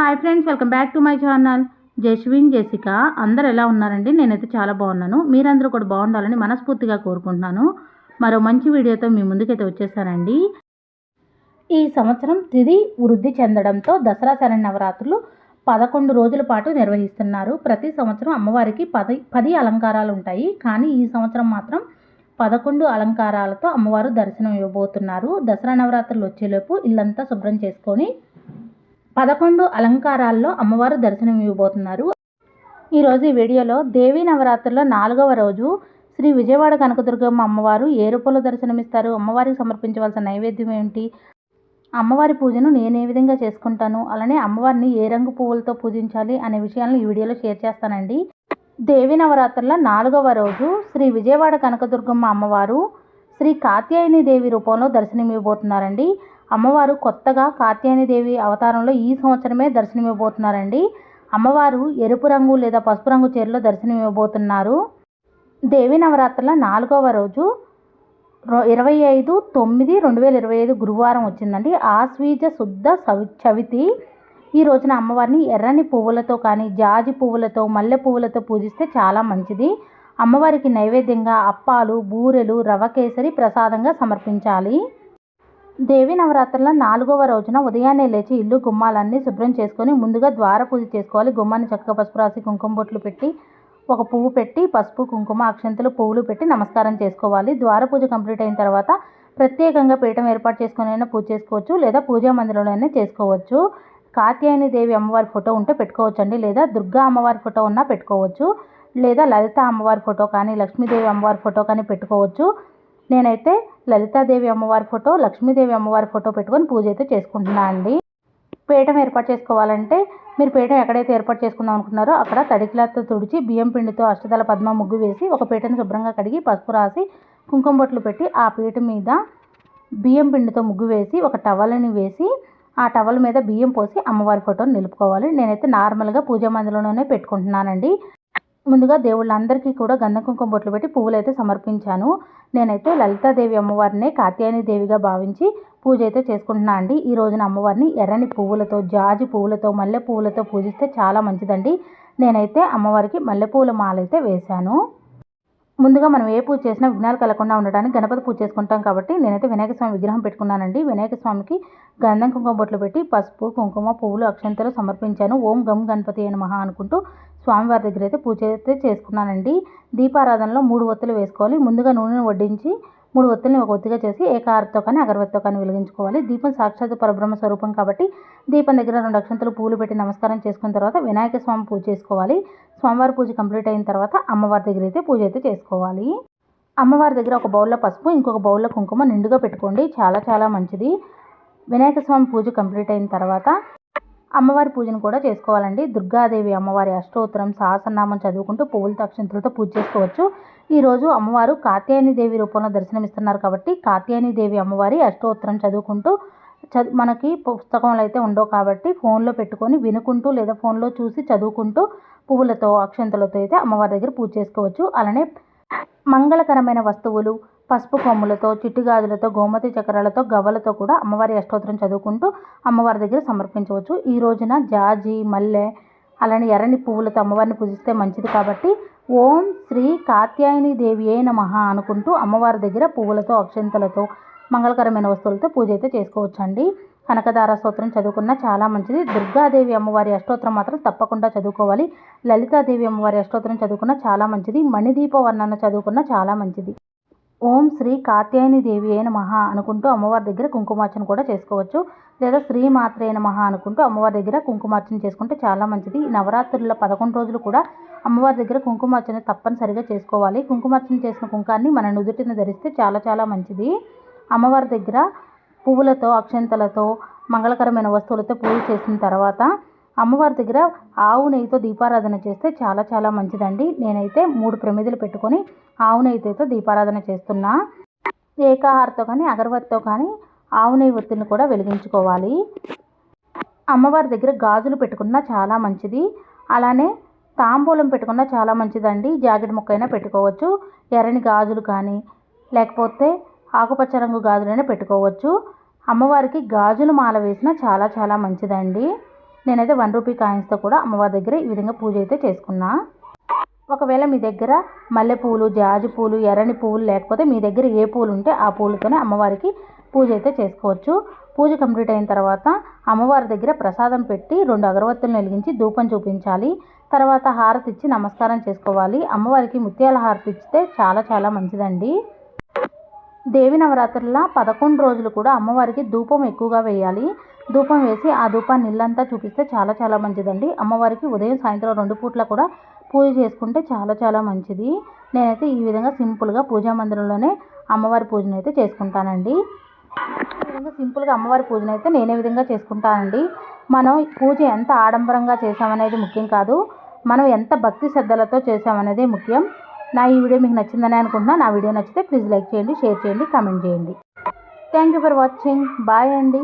Hi friends welcome back to my channel. Jaswin Jessica అందరు ఎలా ఉన్నారండి? నేనైతే చాలా బాగున్నాను. మీరందరూ కూడా బాగుండాలని మనస్ఫూర్తిగా కోరుకుంటున్నాను. మరో మంచి వీడియోతో మీ ముందుకైతే వచ్చేసానండి. ఈ సంవత్సరం తిది వృద్ధి చెందడంతో దసరా శరణ్ నవరాత్రులు పదకొండు రోజుల పాటు నిర్వహిస్తున్నారు. ప్రతి సంవత్సరం అమ్మవారికి పది పది అలంకారాలు ఉంటాయి. కానీ ఈ సంవత్సరం మాత్రం పదకొండు అలంకారాలతో అమ్మవారు దర్శనం ఇవ్వబోతున్నారు. దసరా నవరాత్రులు వచ్చేలోపు ఇల్లంతా శుభ్రం చేసుకొని పదకొండు అలంకారాల్లో అమ్మవారు దర్శనం ఇవ్వబోతున్నారు ఈరోజు ఈ వీడియోలో దేవీ నవరాత్రుల్లో నాలుగవ రోజు శ్రీ విజయవాడ కనకదుర్గమ్మ అమ్మవారు ఏ రూపంలో దర్శనమిస్తారు? అమ్మవారికి సమర్పించవలసిన నైవేద్యం ఏంటి? అమ్మవారి పూజను నేను ఏ విధంగా చేసుకుంటాను? అలానే అమ్మవారిని ఏ రంగు పువ్వులతో పూజించాలి అనే విషయాలను ఈ వీడియోలో షేర్ చేస్తానండి. దేవి నవరాత్రుల నాలుగవ రోజు శ్రీ విజయవాడ కనకదుర్గమ్మ అమ్మవారు శ్రీ కాత్యాయని దేవి రూపంలో దర్శనమివ్వబోతున్నారండి. అమ్మవారు కొత్తగా కాత్యాయనిదేవి అవతారంలో ఈ సంవత్సరమే దర్శనమివ్వబోతున్నారండి. అమ్మవారు ఎరుపు రంగు లేదా పసుపు రంగు చీరలో దర్శనమివ్వబోతున్నారు. దేవి నవరాత్రుల నాలుగవ రోజు ఇరవై ఐదు తొమ్మిది రెండు వేల ఇరవై ఐదు గురువారం వచ్చిందండి. ఆశ్వీజ శుద్ధ సవి చవితి. ఈ రోజున అమ్మవారిని ఎర్రని పువ్వులతో కానీ జాజి పువ్వులతో మల్లె పువ్వులతో పూజిస్తే చాలా మంచిది. అమ్మవారికి నైవేద్యంగా అప్పాలు బూరెలు రవ కేసరి ప్రసాదంగా సమర్పించాలి. దేవి నవరాత్రుల నాలుగవ రోజున ఉదయాన్నే లేచి ఇల్లు గుమ్మాలన్నీ శుభ్రం చేసుకొని ముందుగా ద్వార పూజ చేసుకోవాలి. గుమ్మాన్ని చక్కగా పసుపు రాసి కుంకుమ బొట్లు పెట్టి ఒక పువ్వు పెట్టి పసుపు కుంకుమ అక్షంతలు పువ్వులు పెట్టి నమస్కారం చేసుకోవాలి. ద్వార పూజ కంప్లీట్ అయిన తర్వాత ప్రత్యేకంగా పీఠం ఏర్పాటు చేసుకుని అయినా పూజ చేసుకోవచ్చు లేదా పూజా మందిరంలోనే చేసుకోవచ్చు. కాత్యాయని దేవి అమ్మవారి ఫోటో ఉంటే పెట్టుకోవచ్చు అండి లేదా దుర్గా అమ్మవారి ఫోటో ఉన్నా పెట్టుకోవచ్చు లేదా లలిత అమ్మవారి ఫోటో కానీ లక్ష్మీదేవి అమ్మవారి ఫోటో కానీ పెట్టుకోవచ్చు. నేనైతే లలితాదేవి అమ్మవారి ఫోటో లక్ష్మీదేవి అమ్మవారి ఫోటో పెట్టుకొని పూజ అయితే చేసుకుంటున్నాను అండి. పీఠం ఏర్పాటు చేసుకోవాలంటే మీరు పీఠం ఎక్కడైతే ఏర్పాటు చేసుకుందాం అనుకున్నారో అక్కడ తడికిలాతో తుడిచి బియ్యం పిండితో అష్టదళ పద్మ ముగ్గు వేసి ఒక పీటను శుభ్రంగా కడిగి పసుపు రాసి కుంకుమ బొట్లు పెట్టి ఆ పీట మీద బియ్యం పిండితో ముగ్గు వేసి ఒక టవల్ని వేసి ఆ టవల్ మీద బియ్యం పోసి అమ్మవారి ఫోటోని నిలుపుకోవాలి. నేనైతే నార్మల్గా పూజా మందిరంలోనే పెట్టుకుంటున్నానండి. ముందుగా దేవుళ్ళందరికీ కూడా గంధం కుంకుమ బొట్లు పెట్టి పువ్వులు అయితే సమర్పించాను. నేనైతే లలితాదేవి అమ్మవారినే కాత్యాయని దేవిగా భావించి పూజ అయితే చేసుకుంటున్నా అండి. ఈ రోజున అమ్మవారిని ఎర్రని పువ్వులతో జాజి పువ్వులతో మల్లె పువ్వులతో పూజిస్తే చాలా మంచిదండి. నేనైతే అమ్మవారికి మల్లెపూల మాల అయితే వేశాను. ముందుగా మనం ఏ పూజ చేసినా విఘ్నాలు కలగకుండా ఉండడానికి గణపతి పూజ చేసుకుంటాం కాబట్టి నేనైతే వినాయక స్వామి విగ్రహం పెట్టుకున్నానండి. వినాయక స్వామికి గంధం కుంకుమ బొట్లు పెట్టి పసుపు కుంకుమ పువ్వులు అక్షంతలు సమర్పించాను. ఓం గమ్ గణపతి అయిన మహా అనుకుంటూ స్వామివారి దగ్గర అయితే పూజ అయితే చేసుకున్నానండి. దీపారాధనలో మూడు ఒత్తులు వేసుకోవాలి. ముందుగా నూనెను వడ్డించి మూడు ఒత్తుల్ని ఒక ఒత్తిగా చేసి ఏకారతో కానీ అగరవత్తితో కానీ వెలిగించుకోవాలి. దీపం సాక్షాత్ పరబ్రహ్మ స్వరూపం కాబట్టి దీపం దగ్గర రెండు అక్షంతలు పూలు పెట్టి నమస్కారం చేసుకున్న తర్వాత వినాయక స్వామి పూజ చేసుకోవాలి. స్వామివారి పూజ కంప్లీట్ అయిన తర్వాత అమ్మవారి దగ్గర అయితే పూజ అయితే చేసుకోవాలి. అమ్మవారి దగ్గర ఒక బౌల్లో పసుపు ఇంకొక బౌల్లో కుంకుమ నిండుగా పెట్టుకోండి. చాలా చాలా మంచిది. వినాయక స్వామి పూజ కంప్లీట్ అయిన తర్వాత అమ్మవారి పూజను కూడా చేసుకోవాలండి. దుర్గాదేవి అమ్మవారి అష్టోత్తరం సహస్రనామం చదువుకుంటూ పువ్వుల తక్షంతులతో పూజ చేసుకోవచ్చు. ఈరోజు అమ్మవారు కాత్యాయని దేవి రూపంలో దర్శనమిస్తున్నారు కాబట్టి కాత్యాయని దేవి అమ్మవారి అష్టోత్తరం చదువుకుంటూ చదువు మనకి పుస్తకంలో అయితే ఉండవు కాబట్టి ఫోన్లో పెట్టుకొని వినుకుంటూ లేదా ఫోన్లో చూసి చదువుకుంటూ పువ్వులతో అక్షంతలతో అయితే అమ్మవారి దగ్గర పూజ చేసుకోవచ్చు. అలానే మంగళకరమైన వస్తువులు పసుపు కొమ్ములతో చిట్టుగాజులతో గోమతి చక్రాలతో గవ్వలతో కూడా అమ్మవారి అష్టోత్తరం చదువుకుంటూ అమ్మవారి దగ్గర సమర్పించవచ్చు. ఈ రోజున జాజి మల్లె అలానే ఎర్రని పువ్వులతో అమ్మవారిని పూజిస్తే మంచిది కాబట్టి ఓం శ్రీ కాత్యాయని దేవి ఏ నమః అనుకుంటూ అమ్మవారి దగ్గర పువ్వులతో అక్షంతలతో మంగళకరమైన వస్తువులతో పూజ అయితే చేసుకోవచ్చండి. కనకదార స్తోత్రం చదువుకున్న చాలా మంచిది. దుర్గాదేవి అమ్మవారి అష్టోత్తరం మాత్రం తప్పకుండా చదువుకోవాలి. లలితాదేవి అమ్మవారి అష్టోత్తరం చదువుకున్న చాలా మంచిది. మణిదీప వర్ణన చదువుకున్న చాలా మంచిది. ఓం శ్రీ కాత్యాయని దేవి అయిన మహా అనుకుంటూ అమ్మవారి దగ్గర కుంకుమార్చన కూడా చేసుకోవచ్చు. లేదా శ్రీ మాత్ర అయిన మహా అనుకుంటూ అమ్మవారి దగ్గర కుంకుమార్చన చేసుకుంటే చాలా మంచిది. నవరాత్రుల్లో పదకొండు రోజులు కూడా అమ్మవారి దగ్గర కుంకుమార్చన తప్పనిసరిగా చేసుకోవాలి. కుంకుమార్చన చేసిన కుంకాన్ని మన నుదుటిని ధరిస్తే చాలా చాలా మంచిది. అమ్మవారి దగ్గర పువ్వులతో అక్షంతలతో మంగళకరమైన వస్తువులతో పూజ చేసిన తర్వాత అమ్మవారి దగ్గర ఆవు నెయ్యితో దీపారాధన చేస్తే చాలా చాలా మంచిదండి. నేనైతే మూడు ప్రమిదలు పెట్టుకొని ఆవు నెయ్యితో దీపారాధన చేస్తున్నా. ఏకాహారతో కానీ అగరబత్తితో కానీ ఆవు నెయ్యి ఒత్తిడిని కూడా వెలిగించుకోవాలి. అమ్మవారి దగ్గర గాజులు పెట్టుకున్నా చాలా మంచిది. అలానే తాంబూలం పెట్టుకున్నా చాలా మంచిదండి. జాకెట్ ముక్కైనా పెట్టుకోవచ్చు. ఎర్రని గాజులు కానీ లేకపోతే ఆకుపచ్చ రంగు గాజులైనా పెట్టుకోవచ్చు. అమ్మవారికి గాజులు మాల వేసినా చాలా చాలా మంచిదండి. నేనైతే వన్ రూపీ కాయిన్స్తో కూడా అమ్మవారి దగ్గర ఈ విధంగా పూజ అయితే చేసుకున్నా. ఒకవేళ మీ దగ్గర మల్లెపూలు జాజి పూలు ఎర్రని పువ్వులు లేకపోతే మీ దగ్గర ఏ పూలు ఉంటే ఆ పూలతోనే అమ్మవారికి పూజ అయితే చేసుకోవచ్చు. పూజ కంప్లీట్ అయిన తర్వాత అమ్మవారి దగ్గర ప్రసాదం పెట్టి రెండు అగరవత్తులను వెలిగించి ధూపం చూపించాలి. తర్వాత హారతి ఇచ్చి నమస్కారం చేసుకోవాలి. అమ్మవారికి ముత్యాల హారతి ఇస్తే చాలా చాలా మంచిదండి. దేవి నవరాత్రుల పదకొండు రోజులు కూడా అమ్మవారికి ధూపం ఎక్కువగా వేయాలి. ధూపం వేసి ఆ ధూపాన్ని ఇల్లంతా చూపిస్తే చాలా చాలా మంచిదండి. అమ్మవారికి ఉదయం సాయంత్రం రెండు పూట్ల కూడా పూజ చేసుకుంటే చాలా చాలా మంచిది. నేనైతే ఈ విధంగా సింపుల్గా పూజా మందిరంలోనే అమ్మవారి పూజను అయితే చేసుకుంటానండి. ఈ విధంగా సింపుల్గా అమ్మవారి పూజను అయితే నేనే విధంగా చేసుకుంటానండి. మనం పూజ ఎంత ఆడంబరంగా చేసామనేది ముఖ్యం కాదు. మనం ఎంత భక్తి శ్రద్ధలతో చేసామనేది ముఖ్యం. నా ఈ వీడియో మీకు నచ్చిందని అనుకుంటున్నా. నా వీడియో నచ్చితే ప్లీజ్ లైక్ చేయండి షేర్ చేయండి కామెంట్ చేయండి. Thank you for watching bye అండి.